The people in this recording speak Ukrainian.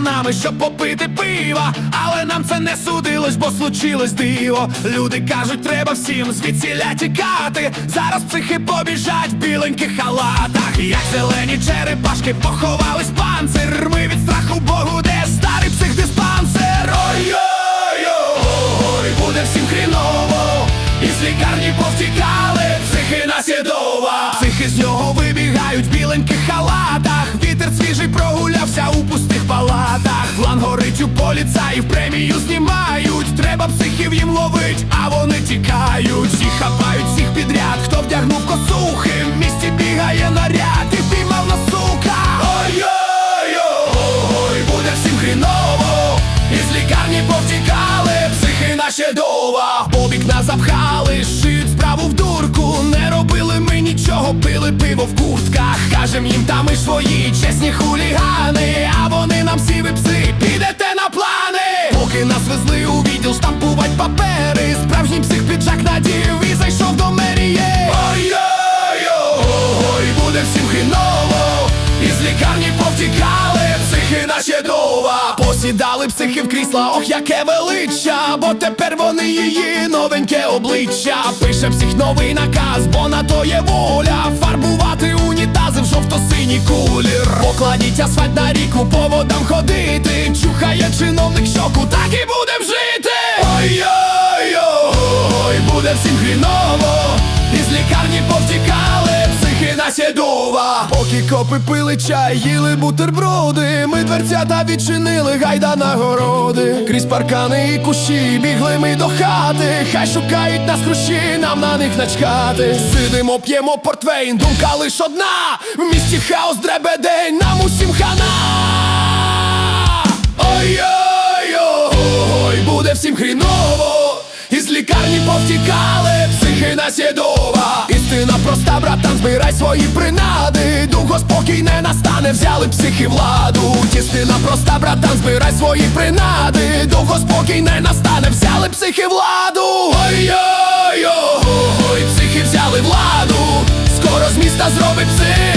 нами, щоб попити пива. Але нам це не судилось, бо случилось диво. Люди кажуть, треба всім звідсіля тікати. Зараз психи побіжать в біленьких халатах. Як зелені черепашки поховались панцир. Ми від страху Богу, де старий психдиспансер. Ой-ой-ой, буде всім хріново. Із лікарні повтікали, поліцаїв, премію знімають. Треба психів їм ловить, а вони тікають. Всі хапають всіх підряд, хто вдягнув косухи. В місті бігає наряд і впіймав на сука. Ой-ой-ой, буде всім хріново. Із лікарні повтікали, психи наші дова. Побік нас запхали, шиють справу в дурку. Не робили ми нічого, пили пиво в куртках. Кажем їм, та ми свої чесні хулігани. Посідали психи в крісла, ох, яке величчя, бо тепер вони її новеньке обличчя. Пише псих новий наказ, бо на то є воля. Фарбувати унітази в жовто-синій кулір. Покладіть асфальт на ріку, по водам ходити. Чухає чиновник щоку, так і будем жити. Ой-ой-ой, буде всім хріново. Насідова. Поки копи пили чай, їли бутерброди. Ми дверцята відчинили, гайда на городи. Крізь паркани і кущі бігли ми до хати. Хай шукають нас хрущі, нам на них начкати. Сидимо, п'ємо портвейн, думка лиш одна. В місті хаос дребедень, нам усім хана. Ой-ой-ой, буде всім хріново. Із лікарні повтікали, психи насідова. Істина проста, братан, збирай свої принади. Духо спокій не настане, взяли психи владу. Істина проста, братан, збирай свої принади. Духо спокій не настане, взяли психи владу. Ой-ой-ой, психи взяли владу. Скоро з міста зробить псих,